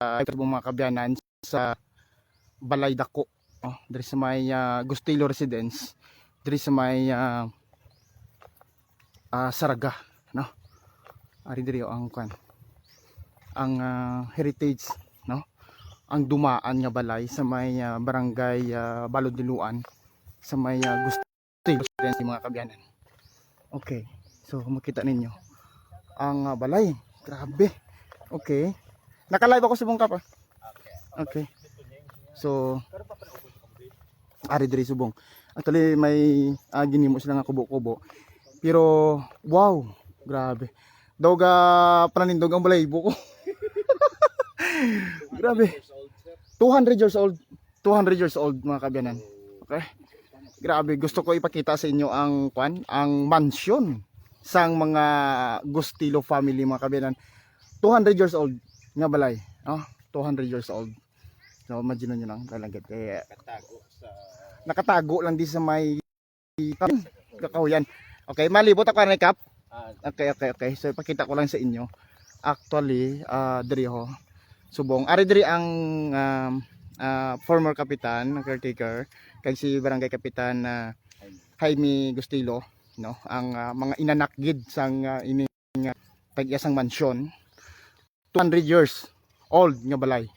uh, mga kabyanan sa Balay Dako. Oh, diri sa may uh, Gustilo Residence. Diri sa may uh, ah, Saraga, no? Ari diri oh, ang kwan. Ang ah, heritage, no? Ang dumaan nga balay sa may ah, barangay uh, Balodiluan sa may uh, Gustilo Residence mga kabyanan. Okay. So makita ninyo ang ah, balay. Grabe. Okay. Naka-live ako sa Bungkap ah. Okay. So Ari diri subong. Actually may uh, ginimo sila nga kubo-kubo. Pero wow, grabe. Daw ga pananindog ang balahibo ko. grabe. 200 years old. 200 years old mga kabyanan. Okay? Grabe, gusto ko ipakita sa inyo ang kwan, ang mansion sang mga Gustilo family mga kabyanan. 200 years old nga balay. Oh, 200 years old. So imagine nyo lang talaga kaya Katago sa nakatago lang di sa may kakahuyan. Okay, malibot ako na kap. ah, Okay, okay, okay. So ipakita ko lang sa inyo. Actually, uh, diri ho. Subong. Ari diri ang um, ah, former kapitan, ng caretaker, kay si barangay kapitan na Jaime Gustilo, no? Ang ah, mga inanak gid sang uh, ining uh, pag-iasang mansyon. 200 years old nga balay.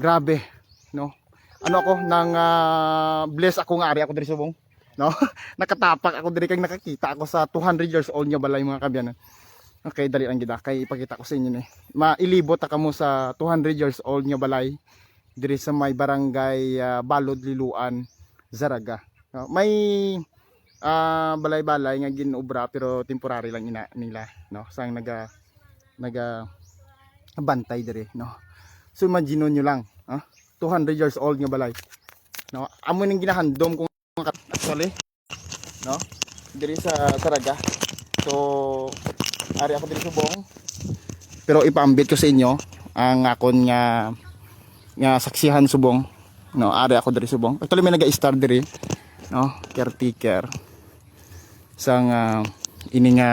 Grabe, no? Ano ako nang ah, bless ako nga ari ako diri subong, no? Nakatapak ako diri kag nakakita ako sa 200 years old nga balay mga kabyanan. Okay, dali lang gida kay ipakita ko sa inyo ni. Mailibot ta kamo sa 200 years old nga balay diri sa may barangay ah, Balod Liluan, Zaraga. No, may ah, balay-balay nga ginobra pero temporary lang ina nila, no? Sang naga naga bantay diri, no? So imagine nyo lang, ah, 200 years old nga balay. No, amo ning ginahandom kung actually, no? Diri sa Saraga. So ari ako diri subong. Pero ipaambit ko sa inyo ang akon nga nga saksihan subong. No, ari ako diri subong. Actually may naga-star diri, no? Caretaker sang uh, ini nga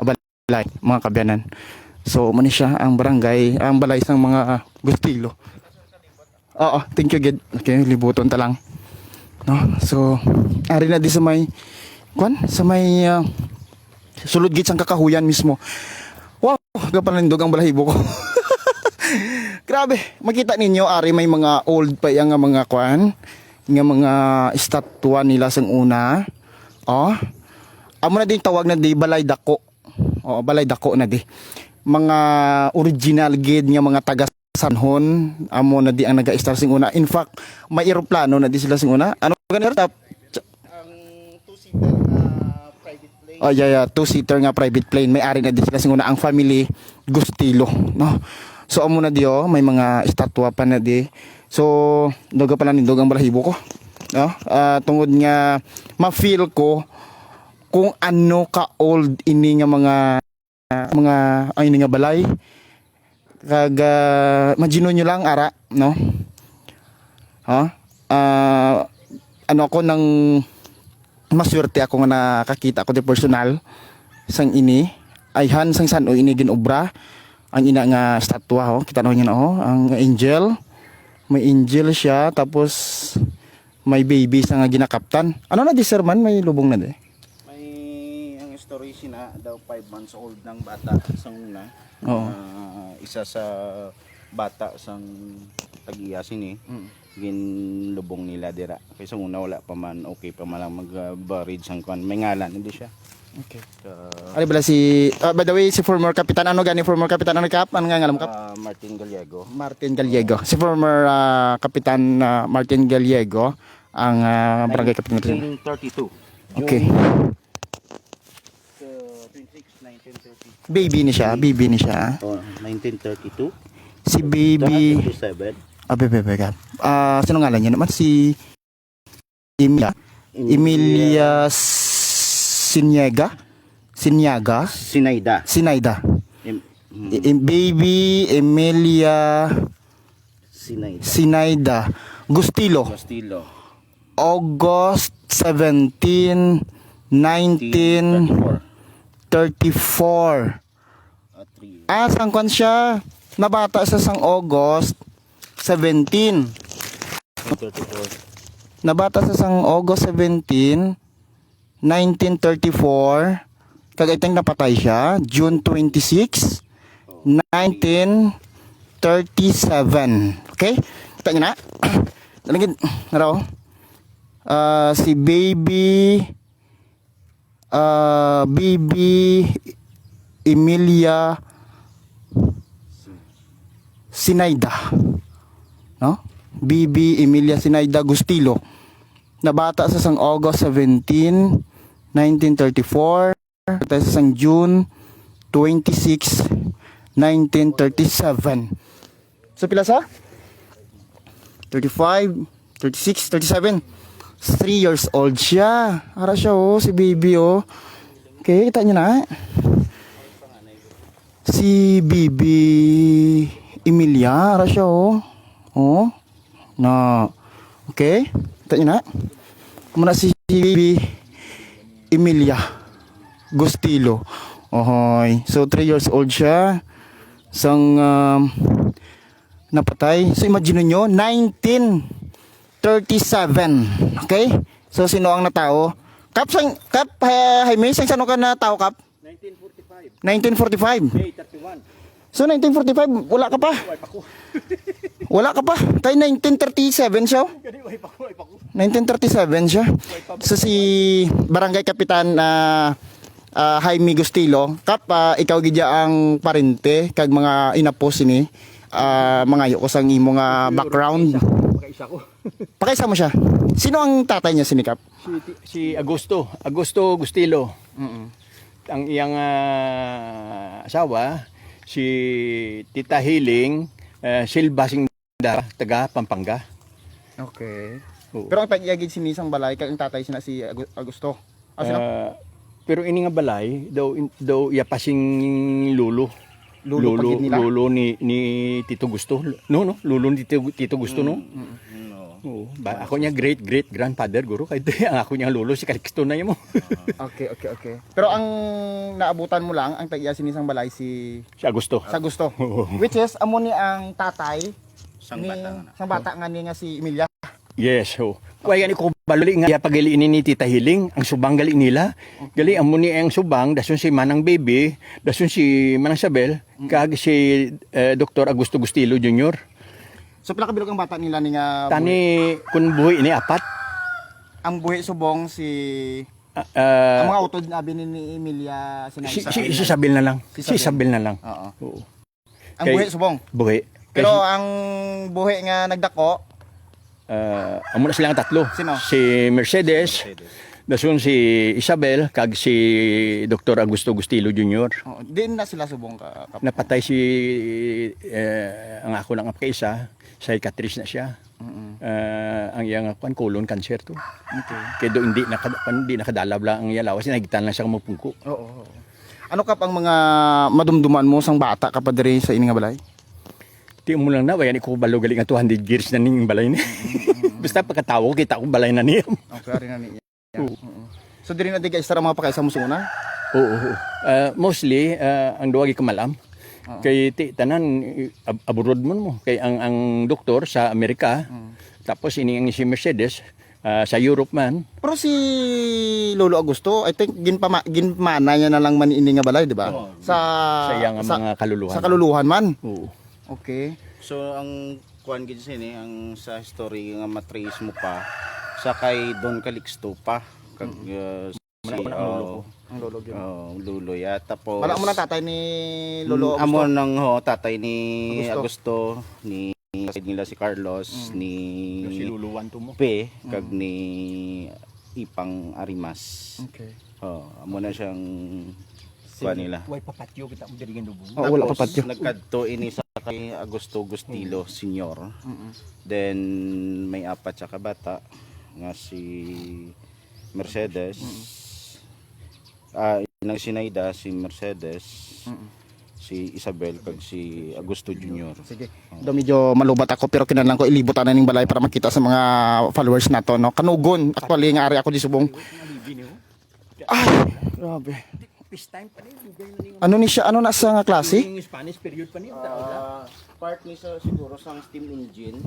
abalay mga kabyanan. So mani siya ang barangay, ang balay sang mga gustilo. Oo, thank you gid. Okay, libuton ta lang. No, so ari na di sa may kwan, sa may ah, sulod gid sang kakahuyan mismo. Wow, gapanindog ang balahibo ko. Grabe, makita ninyo ari may mga old pa yang mga kwan, nga mga estatwa nila sang una. Oh. Amo na din tawag na di balay dako. Oh, balay dako na di. Mga original gid nga mga taga Sanhon amo na di ang naga-star sing una. In fact, may eroplano na di sila sing una. Ano ganito? Ang two-seater na private plane. Oh, yeah, yeah, two-seater nga private plane. May ari na di sila sing una ang family Gustilo, no? So amo na di oh, may mga estatwa pa na di. So, doga pala ni dogang balahibo ko. No? Ah, tungod nga ma-feel ko kung ano ka old ini nga mga mga ay nga balay. Kag uh, imagine nyo lang ara no? Ha? Ah, ano ako nang maswerte ako nga nakakita ako di personal sang ini. Ay han sang san o ini ginobra. Ang ina nga statwa ho. Kita niyo na ho. Ang angel. May angel siya tapos may baby sa nga ginakaptan. Ano na di sir man? May lubong na ang story sina daw 5 months old ng bata sa una. Oo. Ah, isa sa bata sang tagiya sini. Mm. Ginlubong nila dira. Kay sa una wala pa man okay pa man lang mag-buried sang kwan. May ngalan hindi siya. okay Ka- Ano bala si ah, by the way si former kapitan ano gani former kapitan ano kap ano nga ngalam kap ah, Martin Gallego. Martin Gallego si former ah, kapitan ah, Martin Gallego ang ah, barangay kapitan 1932. Okay. 1930. Baby ni siya, baby ni siya. Oh, 1932. Si baby... 27. Oh, bebe, bebe. Ah, uh, ah, sino ngalan niya naman? Si... Emilia. Emilia Siniega? Siniaga? Sinaida. Sinaida. Em. Baby Emilia Sinaida. Sinaida. Gustilo. Gustilo. August 17, 19... 34. Ah, ah sang kwan siya? Nabata sa sang August 17. 34. Nabata sa sang August 17, 1934. Kag Kagaitang napatay siya, June 26, 1937. Okay? Kita na. Nalagid na raw. Uh, ah, si Baby ah baby Emilia Sinaida. No? BB Emilia Sinaida Gustilo. Nabata sa sang August 17, 1934. Nabata sa sang June 26, 1937. So pila sa? 35, 36, 37. 3 years old siya. Ara siya oh, si baby oh. Okay, kita niyo na. Si baby Emilia, ara siya oh. Oh. Na. Okay, kita niyo na. Muna si baby Emilia Gustilo. Ohoy. So 3 years old siya. Sang um, napatay. So imagine niyo 19 37. Okay? So sino ang natao? Kap, sang, kap, Jaime, sang sano ka na tao, Kap? 1945. 1945. May 31. So 1945, wala ka pa? wala ka pa? Kay 1937 siya? 1937 siya. So si Barangay Kapitan uh, uh, Jaime Gustilo, kap uh, ikaw gidya ang parente kag mga inapos ini uh, mga yo sang imo nga background. Pakaisa ko. Pakaisa mo siya. Sino ang tatay niya sinikap? si, si Agosto, Agosto Gustilo. Ang iyang ah, asawa, si Tita Hiling uh, Silva Singda, taga Pampanga. Okay. Oo. Pero ang pagyagid si Nisang Balay ang tatay sina si Agu- Augusto. Ah, sino? Ah, pero ini nga balay, daw, daw iya pasing lulo. Lulo pagid nila? lulo ni, ni Tito Gusto. No, no, lulo ni Tito, Tito Gusto, no? Oo. Ba, ako niya great great grandfather guro kay ang ako niya lulo si Calixto na mo. okay, okay, okay. Pero ang naabutan mo lang ang tagya si Nisang Balay si si Agosto. sa gusto. Oo. Which is amo ni ang tatay Sang ni bata nga. sang bata nga ni nga si Emilia. Yes, so. Kaya ni ko baluli nga pagali ini ni Tita Hiling, ang subang gali nila. Gali amo ni ang subang, dasun si Manang Baby, dasun si Manang Sabel, kag si eh, Dr. Augusto Gustilo Jr. So pila ka bilog ang bata nila ni nga Tani kun buhi ini apat. ang buhi subong si Ah, ah, ang mga utod na ni, ni Emilia si, Sinaysa. si, si Sabel na lang. Si Si Sabel na lang. Oo. Oo. Ang Kay- buhi subong. Buhi. Pero Pero ang buhi nga nagdako, uh, amo na silang tatlo. Sino? Si Mercedes, dasun si Isabel, kag si Dr. Augusto Gustilo Jr. oh, din na sila subong ka. kap- Napatay si eh, ang ako lang kaisa, psychiatrist na siya. Eh, ang iyang kwan colon cancer to. Okay. Kaya do hindi nakad hindi nakadalab lang ang iyalawas, sinagitan lang siya kumupungko. Oo. oo. Ano kap ang mga madumduman mo sang bata ka pa diri sa ini nga balay? Ti mo lang na wayan ko balo galing nga 200 years na ning balay ni. Basta pagkatawo kita ko balay na niya. Okay, ari na niya. Oo. So diri na di guys tara mga pakaisa mo suna. Oo. oo. Uh, mostly uh, ang duwagi kamalam. Kay ti tanan ab- abroad mo mo kay ang ang doktor sa Amerika. Tapos ini ang si Mercedes ah, sa Europe man. Pero si Lolo Augusto, I think ginpama ginmana niya na lang man ini nga balay, di ba? Sa Sa iyang mga kaluluhan. Sa kaluluhan man. Oo. Okay. So ang kuan gid sini ang sa history nga matrace mo pa sa kay Don Calixto pa kag uh, si Wala ko na ang lolo ko. Ang lolo gyud. oh, lulo ya tapos Wala mo na tatay ni Lolo Mm, amo Augusto. nang ho tatay ni Augusto. Augusto, ni nila si Carlos ni Si luluwan to mo. Pe kag ni Ipang Arimas. Okay. Oh, amo na siyang kuan nila. Way papatyo kita mo diri lubong. Oh, wala pa patyo. Nagkadto ini sa kay Agosto Gustilo Senior. Then may apat sa kabata nga si Mercedes. Ah, inang Sinaida si Mercedes. Si Isabel kag si Agosto Junior. Sige. Do medyo malubat ako pero kinahanglan ko ilibutan na ning balay para makita sa mga followers nato no. Kanugon actually nga ari ako di subong. Ay, grabe. Peace time pa niya. Bigay na niya. Ano ni siya? Ano na sa nga klase? Yung Spanish period pa niya. Ah, part ni sa siguro sang steam engine.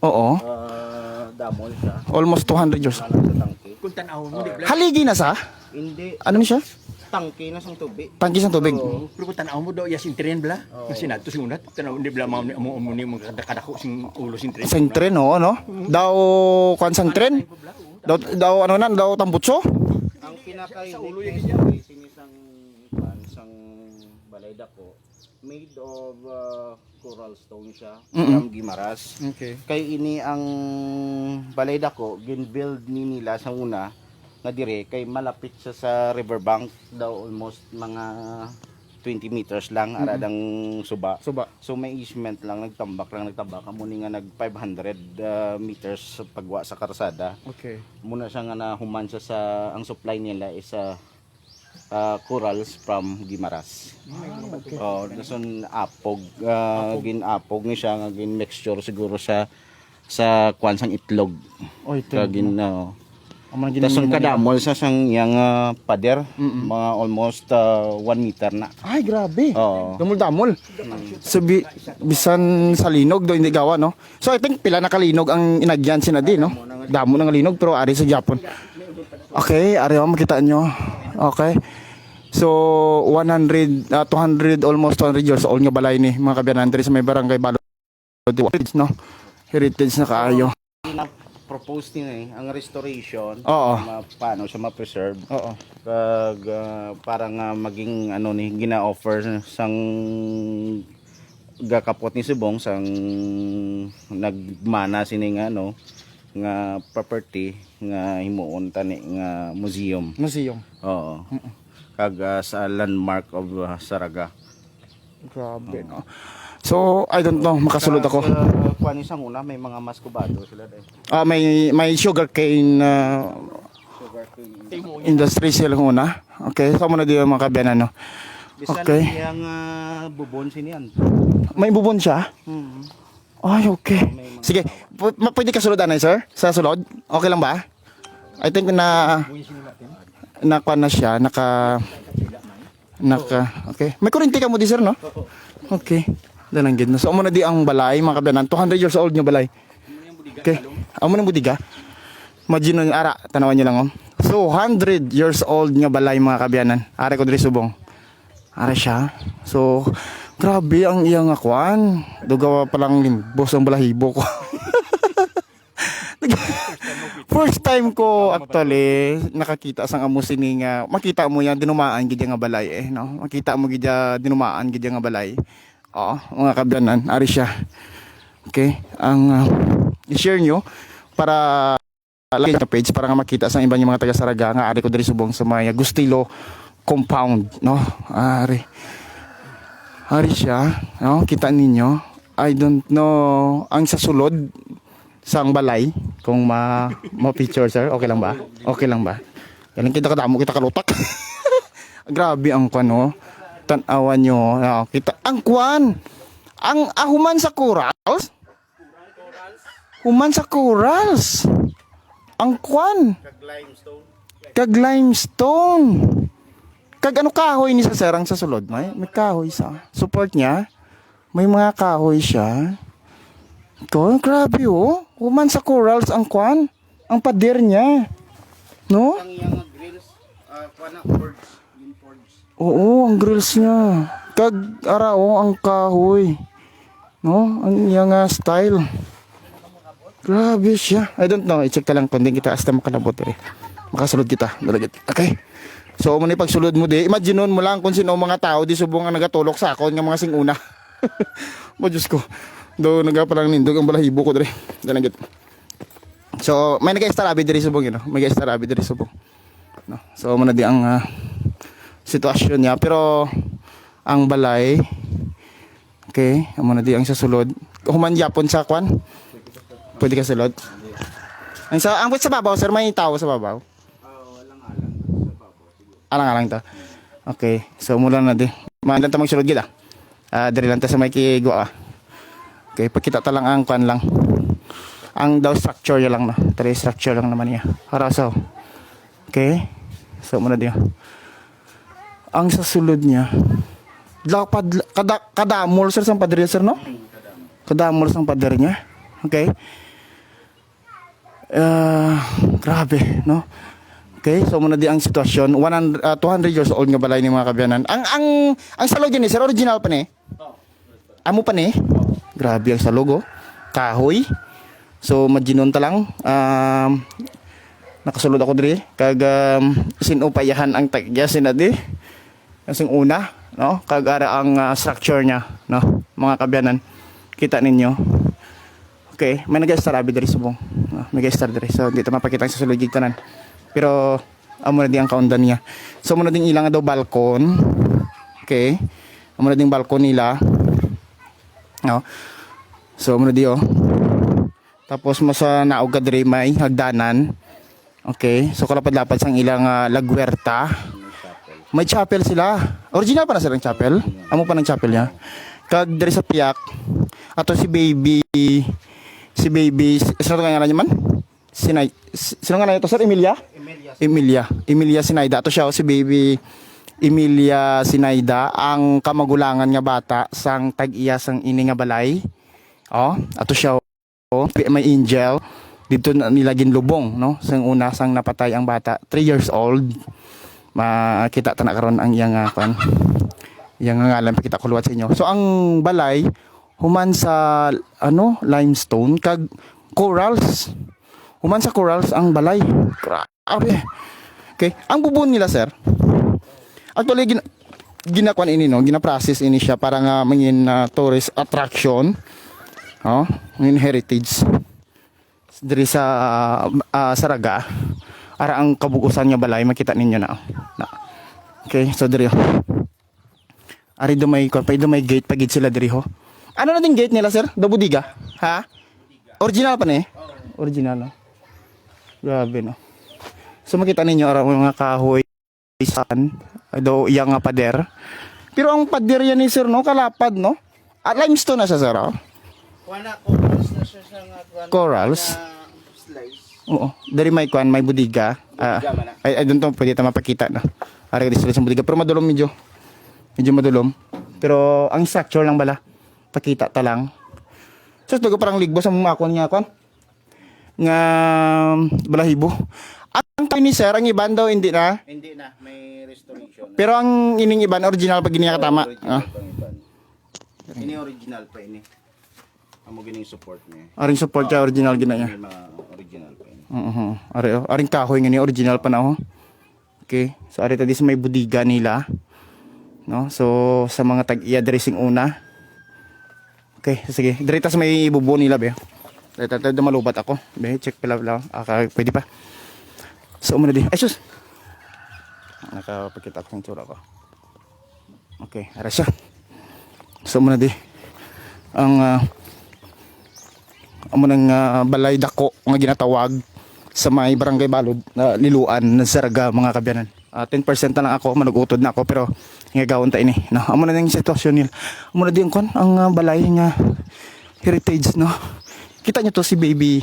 Oo. Ah, damol siya. Almost 200 years. Sa tangke. Kung tanaw mo, di ba? Haligi na sa? Hindi Ano ni siya? tangke na sang tubig. Tangkis ng tubig. Oo. Pero tanaw mo daw, yasin tren bla. Kasi nato sing unat. Tanaw, hindi bla mo mo mo ni kadako sing ulo sing tren. Sang tren, oo, no? Daw, kwan sang tren? Daw, daw, ano na, daw tambutso? Ang pinaka-unique na sinisang pan sang balay dako made of uh, coral stone siya from Gimaras. Okay. Kay ini ang balay dako gin-build ni nila sa una nga dire kay malapit siya sa riverbank daw almost mga 20 meters lang aradang suba. Suba. So may easement lang nagtambak lang nagtambak amo ni nga nag 500 uh, meters sa pagwa sa karsada Okay. muna siya nga nahuman siya sa ang supply nila is uh, uh, corals from Gimaras. Oh, dason apog uh, ginapog ni siya nga gin mixture siguro sa sa kwan sang itlog. Oy, ito. Kag gin uh, Mo kadamol sa sang yang uh, pader mga almost 1 meter na. Ay, grabe. Oo. Damol-damol. So, bi- bisan sa linog do hindi gawa, no? So, I think pila na kalinog ang inagyan si Nadine, no? Damo ng linog, pero ari sa Japon. Okay, ari ako makita nyo. Okay. So, 100, ah, 200, almost 200 years old nga balay ni mga kabiyanan diri sa may barangay Balod. No? Heritage na kaayo. Propose nila eh, ang restoration Oo. ma, paano siya ma-preserve Oo. kag ah, parang nga maging ano ni gina-offer sang gakapot ni Subong sang nagmana sini nga ano nga property nga himuon tani nga museum Museum. oo kag ah, sa landmark of ah, Saraga Grabe, no? So, I don't know, makasulod ako. Kag, ah, kuha ni sang una may mga maskubado sila dai Ah, may may sugarcane uh, industry sila una. Okay, so muna din mga kabiyanan, no? bisan Okay. yang ah, bubon sinian May bubon siya? hmm. Ay, okay. Sige, pu- ma- pwede ka sulod anay, sir? Sa sulod? Okay lang ba? I think na nakuha na siya, naka naka okay. May kurinti ka mo di sir, no? Okay. Danang gid na. So amo na di ang balay, mga kabiyanan. 200 years old nga balay. Okay. Amo na budiga. Imagine nyo, ara, tanawan nyo lang oh. So, 100 years old nga balay mga kabiyanan. Ara ko diri subong. Ara siya. So, grabe ang iyang akwan. Dugawa pa lang limbos ang balahibo ko. First time ko actually nakakita sang amo sini nga makita mo yan dinumaan gid nga balay eh no. Makita mo gid dinumaan gid nga balay. Oo, mga kabyanan, ari siya. Okay? Ang uh, i-share nyo para like sa page para nga makita sa ibang mga taga Saraga nga ari ko diri subong sa may Agustilo compound no? Ari. Ari siya no? Kita ninyo. I don't know ang sa sulod sang balay kung ma ma picture sir. Okay lang ba? Okay lang ba? Galing kita kadamo kita kalutak grabe ang kwan tanawan nyo. No, kita. Ang kwan. Ang ahuman sa corals? Human sa corals. Ang kwan. Kag limestone. Kag ano kahoy ni sa serang sa sulod may may kahoy sa support niya. May mga kahoy siya. To grabe oh. Human sa corals ang kwan. Ang pader niya. No? Ang yang grills uh, kuha na yung forge oo ang grills niya. Kag ara oh ang kahoy. No? Ang iyang nga style. Grabe siya. I don't know. I-check ka lang kung di kita hasta makalabot eh. Makasulod kita. Dalagit okay. So mo ni pagsulod mo di. Imagine mo lang kung sino mga tao di subong ang nagatulok sa akon nga mga singuna. Mo Diyos ko. Do nagapalang nindog ang balahibo ko dire dalagit so may nag-estarabi diri subong yun no? may nag-estarabi diri subong. No? So mo na di ang ah, sitwasyon niya. Pero ang balay okay amo na di ang sa sulod. Human yapon sa kwan? Pwede ka sulod? Ang sa ang sa babaw sir may tao sa babaw? Alang-alang ta okay so mula na di. Maalan ta magsulod gid ah. Ah, diri lang ta sa may kigo ah. Okay pakita ta lang ang kwan lang. Ang daw structure niya lang na. Tari structure lang naman niya. Harasaw okay so muna di ah. Ang sa sulod niya. Lapad, kada, kadamol sir sang pader sir no? Kadamol sang pader niya. Okay? Ah, grabe, no? Okay, so muna di ang sitwasyon. 100, ah, 200 years old nga balay ni mga kabyanan. Ang ang ang salog ni sir original pa ni. Amo pa ni. Grabe ang salog oh. Kahoy. So maginon ta lang. Um, nakasulod ako diri kag um, sinupayahan ang tagya sinadi. Kasing una, no? Kag ara ang ah, structure niya, no? Mga kabyanan. Kita ninyo. Okay, may nag-star abi diri subong. Uh, may nag-star diri. So dito mapakita sa sulod jig tanan. Pero amo na di ang kaundan niya. So mo na ding ilang daw balkon. Okay. Amo na ding balkon nila. No. So amo na di oh. Tapos mo sa naog ka diri may hagdanan. Okay. So kalapad-lapad sang ilang ah, lagwerta. May chapel sila. Original pa na silang chapel. Amo pa ng chapel niya. Kag diri sa piyak. Ato si baby si baby sino nga niya man? Sinay sino nga ito sir Emilia? Emilia. Emilia Sinayda. Ato siya oh, si baby Emilia Sinayda ang kamagulangan nga bata sang tag-iya sang ini nga balay. Oh, ato siya oh, may angel dito nila ginlubong no sang una sang napatay ang bata 3 years old makita ta na karon ang iyang uh, kan iyang nga ngalan pakita ko luwat sa inyo. So ang balay human sa ano limestone kag corals. Human sa corals ang balay. Grabe. Okay ang bubon nila sir. Actually gin ginakuan ini no? Gina-process ini siya para nga mangin uh, tourist attraction oh mangin heritage. Diri sa ah, Saraga ara ang kabugusan nga balay makita ninyo na, na. okay so diri oh. ari do may kon pa do may gate pagid sila diri ho ano na din gate nila sir do budiga ha original pa ni original no grabe no so makita ninyo ara mga kahoy san do iyang nga pader pero ang pader yan ni sir no kalapad no at limestone na siya sir oh. Wala, corals na siya sa nga. Corals? Na slice. Oo. Dari may kwan, may budiga. Ah, na. ay, ay, doon to, pwede ta mapakita, no? Ari ka sila sa budiga. Pero madulom medyo. Medyo madulom. Pero ang structure lang bala. Pakita ta lang. So, ito parang ligbo sa mga kwan nga kwan. Nga balahibo. At ang tayo ni sir, ang iban daw hindi na. Hindi na, may restoration. Pero ang ining iban, original pag giniya katama. Original Ah. Ini original pa ini. Amo gining support niya. Aring support siya, original gina niya. May mga original pa ini. Oo. Ari, oh. Aring kahoy nga ni original pa na oh. Okay. So ari tadi sa may budiga nila. No? So sa mga tag-iya dressing una. Okay, sige. Direta sa may bubo nila be. Direta tayo malubat ako. Be, check pala lang. Ah, pwede pa. So muna di. Ay sus. Nakapakita ko yung tsura ko. Okay, ara siya. So muna di. Ang ah, amo nang ah, balay dako nga ginatawag sa may barangay Balod na liluan na Saraga mga kabyanan. Ah, 10% na lang ako, manugutod na ako pero ngagawon ta ini. No, amo na yung sitwasyon nila. Amo na din kon ang ah, balay nga heritage no. Kita nyo to si baby.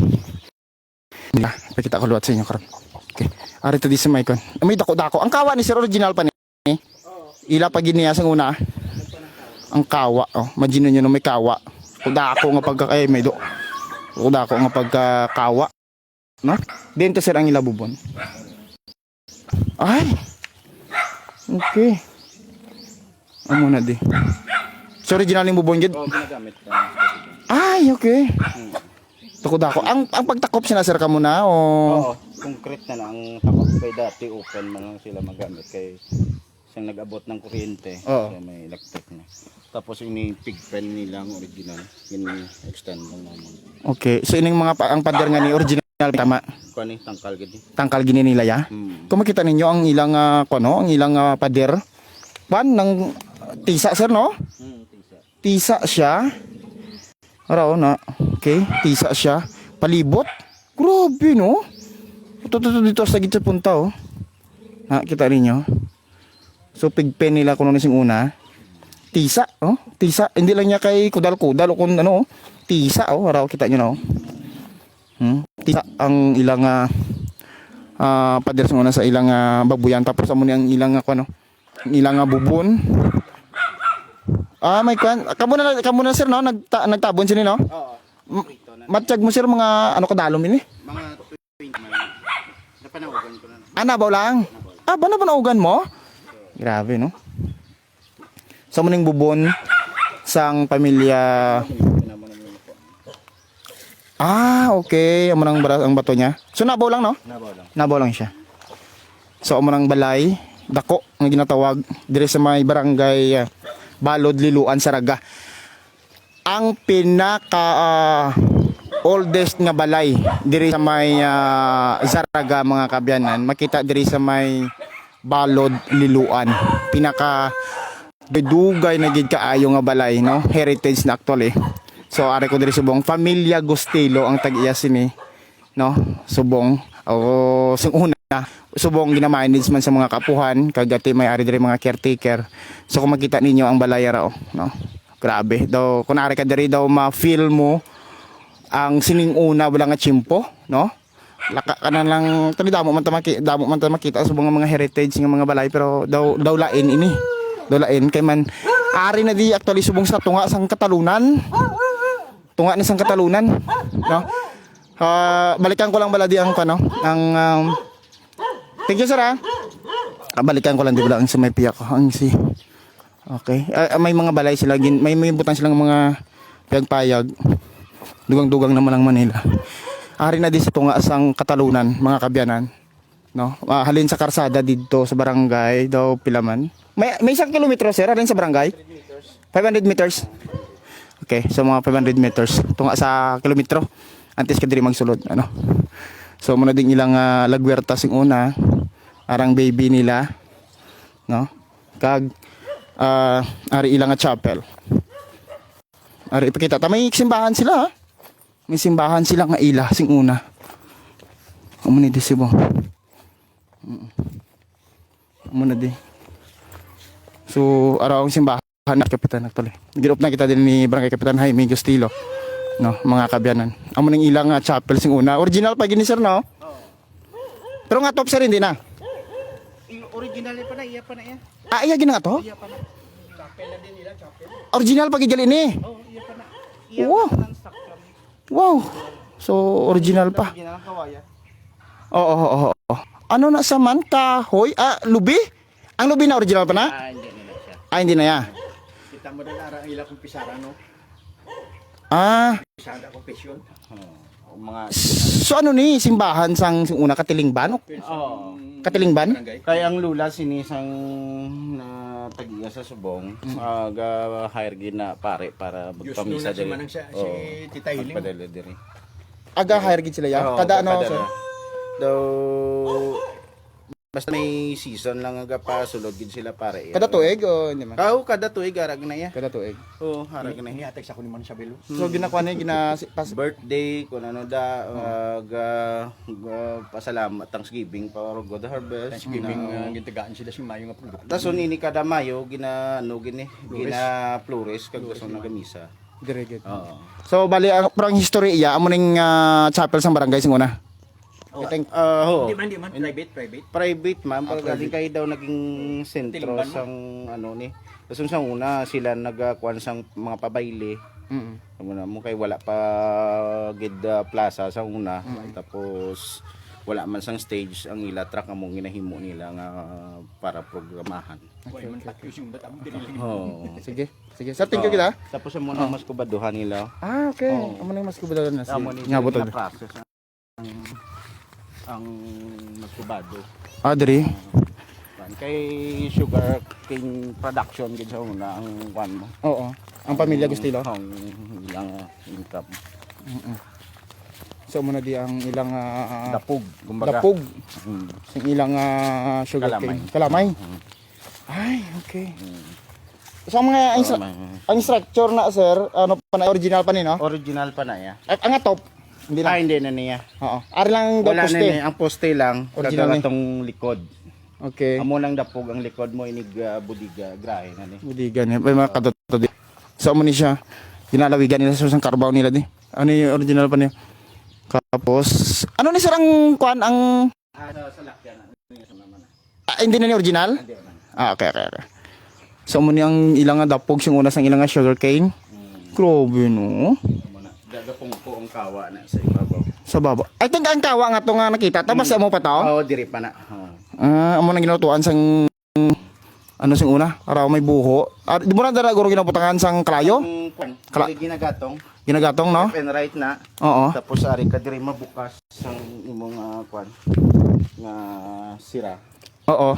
Nila, pakita ko luwat sa inyo karon. Okay. Ari to di sa may kon. May dako-dako. Ang kawa ni Sir original pa ni. Ila pa giniya sa una. Ang kawa, oh. Imagine nyo no may kawa. Dako nga pagka ay may do. Dako nga pagkakawa. No? Dito sir ang ilabubon. Ay! Okay. Amo na di. So original yung bubon gid. Oh, na. Ay, okay. Tukod ako. Ang ang pagtakop sina sir ka muna o Oo, concrete na na ang takot kay dati open man lang sila magamit kay siyang nag-abot ng kuryente Oo. kaya may electric na. Tapos ini pig pen nilang original, yun extend lang naman. Okay. So ining mga pa, ang pader nga ni original tama Kuan ni tangkal gid. tangkal gini nila ya. Hmm. Kung makita ninyo ang ilang uh, kuno, ang ilang ah, pader pan ng tisa sir no? Hmm, tisa. Tisa siya. Araw na. Okay, tisa siya. Palibot. Grabe no. Ito, ito, ito, dito sa gitsa punta oh. Ha, kita ninyo. So pigpen nila kuno sing una. Tisa, oh. Tisa. Hindi lang niya kay kudal-kudal o kung ano, oh. Tisa, oh. Araw kita nyo na oh. Hmm? Tisa ang ilang ah ah pader sa una sa ilang ah, babuyan tapos amo ni ang ilang ah, ano Ilang nga bubon. Ah, may kwan. Kamo na kamo na sir no, Nagta, nagtabon sini no. Oo. Matsyag mo sir mga ano kadalom ini. Mga 20 man. Napanawagan ko na. Ah, nabaw lang. Ah, ba na ba naugan mo? Grabe no. Sa muning bubon sang pamilya. Ah, okay. Amo nang ang bato niya. So nabaw lang no? Nabaw lang. Nabaw lang siya. So amo nang balay, dako nga ginatawag dire sa may barangay ah, Balod Liluan Saraga. Ang pinaka ah, oldest nga balay diri sa may ah, Saraga mga kabyanan. Makita diri sa may Balod Liluan. Pinaka dugay na gid kaayo nga balay no? Heritage na actually. So ari ko diri subong. Familia Gustilo ang tag-iya sini no? Subong. O sing una subong gina-manage man sa mga kapuhan. Kagati may ari diri mga caretaker. So kung makita ninyo ang balay raw no? Grabe. Daw kung ari ka diri daw ma-feel mo ang sining una wala nga chimpo no? Laka ka na lang tani damo man ta maki damo man ta makita sa mga mga heritage nga mga balay pero daw daw lain ini daw lain kay man ari na di actually subong sa tunga sang katalunan tunga ni sang katalunan no Ah, balikan ko lang bala di ang ano ang um, Thank you sir ah. Ah, balikan ko lang di ba ang sa may piyak ang si Okay. Ah, may mga balay sila gin may may butang silang mga payag-payag. Dugang-dugang naman ang Manila. Ari na di sa tunga sang katalunan mga kabyanan. No? Ah, halin sa karsada dito sa barangay daw Pilaman. May may isang kilometro sir halin sa barangay? 500 meters. Okay, so mga 500 meters tunga sa kilometro. Antes ka diri magsulod ano. So muna ding ilang uh, lagwerta sing una arang baby nila no. Kag ah, ari ilang chapel. Ari ipakita ta may simbahan sila. ha? May simbahan sila nga ila sing una. Amo ni di na di. So araw ang simbahan na kapitan actually. Ginup na kita din ni Barangay Kapitan Jaime Gustilo. No, mga kabyanan. Amo ning ilang nga chapel sing una. Original pa gini sir no? Pero nga top sir hindi na. Original pa na, iya pa na iya. Ah, iya gina nga to? Iya pa na. Original pa gigali ni. Oh, iya pa na. Wow. pa. Wow. So original pa. Original kawaya. Oo, oo, oo. oo. Ano na sa man kahoy? Ah, lubi? Ang lubi na original pa na? Ah, hindi nila. Ah, hindi na ya. Kita mo dala ara ila kung pisara no. Ah, Pisara ko pesyon. Oh, mga so ano ni simbahan sang sing una katilingban? Oo. Katilingban? Kaya ang lula sinisang na tagiya sa subong, aga hire gina pare para Diyos magpamisa nuna si diri. Manang siya, si Tita Hiling. Magpadala diri. Aga hire gid sila ya. Oo, Kada ano padala. sir? Daw basta may season lang aga pa sulod gid sila pare. Kada tuig o hindi man? Kau kada tuig arag na ya. Kada tuig. Oo, harag na ya. Iniatag sa kunin mo sa belo. So ginakuha na gina pas Birthday kung ano da aga aga, pasalamat Thanksgiving para good harvest. Thanksgiving Na- uh, gintagaan sila si Mayo nga produkto. Tapos ini kada Mayo gina ano gini gina flores kag gusto na gamisa. dire gid. Oo. So bali ang parang history iya amo ning ah, chapel sang barangay sing una. I think Ah, ho. Hindi man, hindi man. Private, private. Private man, pag galing kayo daw naging sentro mo? sang ano ni. Tapos sa una sila nagakuan sang mga pabayle. mm Ano na mo kay wala pa gid ah, plaza sa una. Tapos wala man sang stage ang ila track among ginahimo nila nga para programahan. Why man takyo yung batang diniling. Oh. Sige. Sige. Thank you kita. Tapos mo na mas kubaduhan nila. Ah, okay. Amo nang mas kubado na si. Amo ni Nga butod. na process ang ang maskubado. Ah, diri. Kay sugar cane production gid sa una ang kwan mo. Oo. Ang pamilya Gustilo. Ang ilang uh, income. So muna di ang ilang ah, Dapog, kumbaga. dapog Mm. sing ilang ah, sugar Kalamay. cane. Kalamay. Mm. Ay, okay. Mm. So ang mga ang, Kalamay. ang structure na sir, ano pa na original pa ni no? Original pa na ya. Ang top. Hindi Ah, lang. hindi na niya. Oo. Ari lang daw Wala na poste. niya. Ang poste lang. Original ni. tong likod. Okay. Amo lang dapog ang likod mo inig uh, budiga grahe na ni. Budigan eh. May mga katoto di. So amo ni siya. Ginalawigan nila sa isang karbaw nila di. Ano yung original pa niya? Tapos, ano ni sir ang kuan ang Ah, sa, sa lakyan. Sa na. ah, hindi na ni original? Hindi man. Ah, okay, okay, okay. So, mo ang ilang dapog sing una sang ilang nga sugarcane. Grabe no. Gagapong ko ang kawa na sa ibabaw. Sa baba. I think ang kawa nga to nga nakita. Tapos mo pa to. Oo, diri pa na. Oo. Ah, amo nang ginutuan sang ano sing una? Araw may buho. Ah, di mo na dara guro ginaputangan sang? Ang Kala- diri ginagatong, Ginagatong no? left and right na. Oo. Tapos ari ka diri mabukas sang imong ah, kwan nga sira. Oo.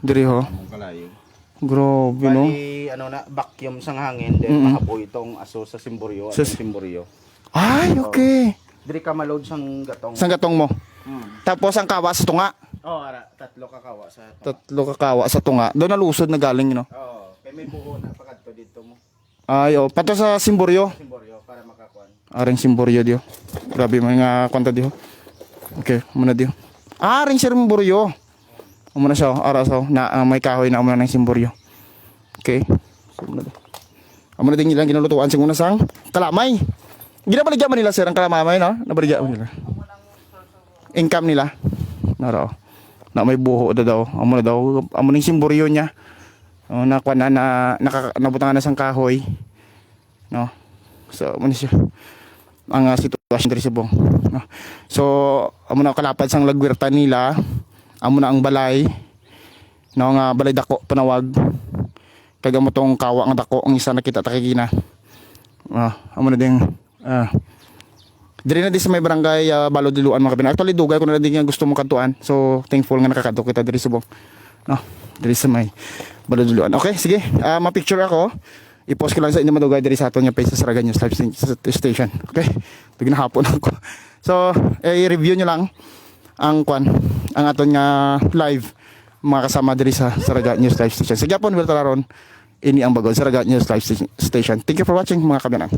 Diri ho. Among kalayo. Grabe no. Bali, ano na, vacuum sang hangin, then Mm-mm. mahaboy itong aso sa simboryo, Sa- sa simboryo. Ay, okay. Diri ka maload sang gatong. Sang gatong mo. Hmm. Tapos ang kawa sa tunga. Oh, ara, tatlo ka kawa sa to. Tatlo ka kawa sa tunga. Doon nalusod na galing, no? Oh, kay may buo na pagadto dito mo. Ay, oh. Pato sa simboryo. Simboryo para makakuan. Aring simboryo dio. Grabe mga kwanta dio. Okay, muna dio. Ah, aring simboryo. Amo na siya, ara sa na ah, may kahoy na amo na ng simboryo. Okay. So, muna dio. Amo na din ilang ginulutuan sing una sang kalamay. Ginabaligyan man nila sir ang kalamay, no? Nabaligyan man nila. Income nila. Naro. Na may buho da daw. Amo na daw. Amo ning simboryo niya. Oh, na na na naka, nabutangan na sang kahoy. No. So, ano siya? Ang uh, sitwasyon diri sa bong. No? So, amo na kalapad sang lagwirta nila. Amo na ang balay. No nga balay dako panawag. Kag amo tong kawa nga dako ang isa nakita takigina. Ah, amo na ding ah Diri na di sa may barangay uh, Balodiluan mga kabina. Actually dugay ko na din nga gusto mo kantuan. So thankful nga nakakadto kita diri sa bong. No, diri sa may Balodiluan. Okay, sige. Ah, ma-picture ako i-post ko lang sa inyo madugay diri sa aton nga page sa Saraga News Live st- station. Okay? Pag hapon ako. So, eh, i-review nyo lang ang kwan, ang aton nga live mga kasama diri sa Saraga News Live station. Sige po, Wiltalaron, ini ang bagol Saraga News Live station. Thank you for watching mga kabinan.